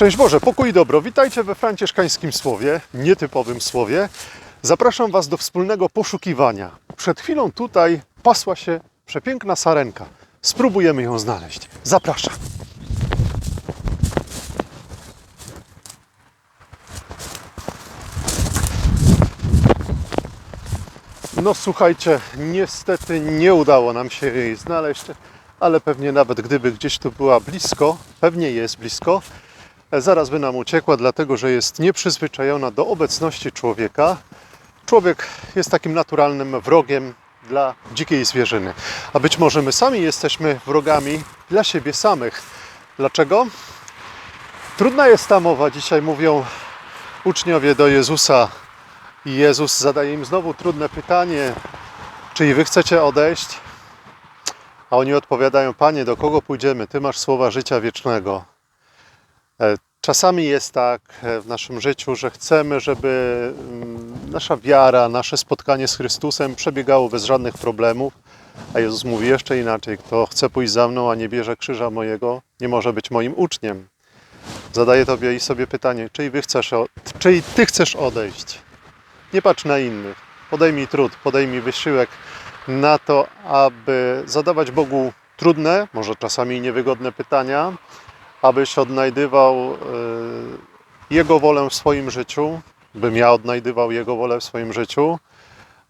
Szczęść Boże, pokój i dobro. Witajcie we franciszkańskim słowie, nietypowym słowie. Zapraszam Was do wspólnego poszukiwania. Przed chwilą tutaj pasła się przepiękna sarenka. Spróbujemy ją znaleźć. Zapraszam. No słuchajcie, niestety nie udało nam się jej znaleźć, ale pewnie nawet gdyby gdzieś tu była blisko, pewnie jest blisko, zaraz by nam uciekła, dlatego że jest nieprzyzwyczajona do obecności człowieka. Człowiek jest takim naturalnym wrogiem dla dzikiej zwierzyny, a być może my sami jesteśmy wrogami dla siebie samych. Dlaczego? Trudna jest ta mowa, dzisiaj mówią uczniowie do Jezusa, i Jezus zadaje im znowu trudne pytanie: czy i wy chcecie odejść? A oni odpowiadają: Panie, do kogo pójdziemy? Ty masz słowa życia wiecznego. E, Czasami jest tak e, w naszym życiu, że chcemy, żeby mm, nasza wiara, nasze spotkanie z Chrystusem przebiegało bez żadnych problemów. A Jezus mówi jeszcze inaczej: Kto chce pójść za mną, a nie bierze krzyża mojego, nie może być moim uczniem. Zadaję Tobie i sobie pytanie: czy wy chcesz, Ty chcesz odejść? Nie patrz na innych. Podejmij trud, podejmij wysiłek na to, aby zadawać Bogu trudne, może czasami niewygodne pytania, abyś odnajdywał e, Jego wolę w swoim życiu, bym ja odnajdywał Jego wolę w swoim życiu,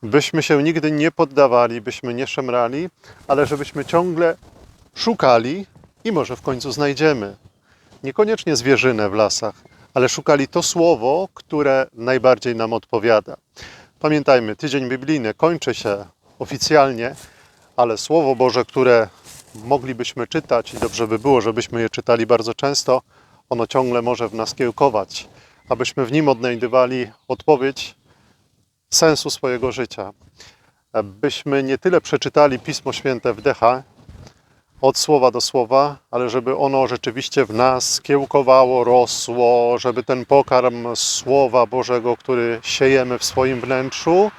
byśmy się nigdy nie poddawali, byśmy nie szemrali, ale żebyśmy ciągle szukali i może w końcu znajdziemy. Niekoniecznie zwierzynę w lasach, ale szukali to słowo, które najbardziej nam odpowiada. Pamiętajmy, tydzień biblijny kończy się oficjalnie, ale Słowo Boże, które moglibyśmy czytać i dobrze by było, żebyśmy je czytali bardzo często, ono ciągle może w nas kiełkować, abyśmy w nim odnajdywali odpowiedź sensu swojego życia. Byśmy nie tyle przeczytali Pismo Święte w decha, od słowa do słowa, ale żeby ono rzeczywiście w nas kiełkowało, rosło, żeby ten pokarm Słowa Bożego, który siejemy w swoim wnętrzu,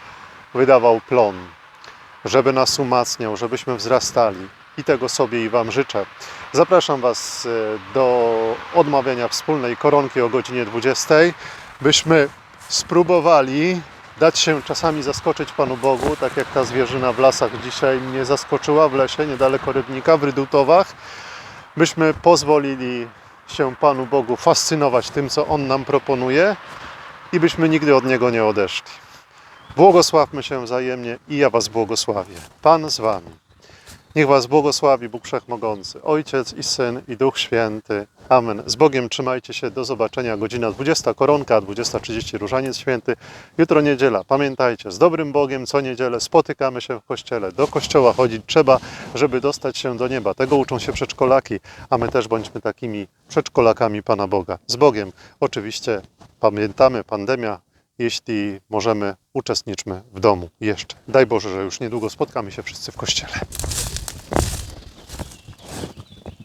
wydawał plon, żeby nas umacniał, żebyśmy wzrastali. I tego sobie i Wam życzę. Zapraszam Was e, do odmawiania wspólnej koronki o godzinie 20, byśmy spróbowali dać się czasami zaskoczyć Panu Bogu, tak jak ta zwierzyna w lasach dzisiaj mnie zaskoczyła w lesie niedaleko Rybnika, w Rydutowach. Byśmy pozwolili się Panu Bogu fascynować tym, co On nam proponuje i byśmy nigdy od Niego nie odeszli. Błogosławmy się wzajemnie i ja Was błogosławię. Pan z Wami. Niech Was błogosławi Bóg Wszechmogący, Ojciec i Syn i Duch Święty. Amen. Z Bogiem trzymajcie się. Do zobaczenia. Godzina 20, koronka, 20.30, różaniec święty. Jutro niedziela. Pamiętajcie, z dobrym Bogiem co niedzielę spotykamy się w kościele. Do kościoła chodzić trzeba, żeby dostać się do nieba. Tego uczą się przedszkolaki, a my też bądźmy takimi przedszkolakami Pana Boga. Z Bogiem. Oczywiście pamiętamy, pandemia. Jeśli możemy, uczestniczmy w domu jeszcze. Daj Boże, że już niedługo spotkamy się wszyscy w kościele.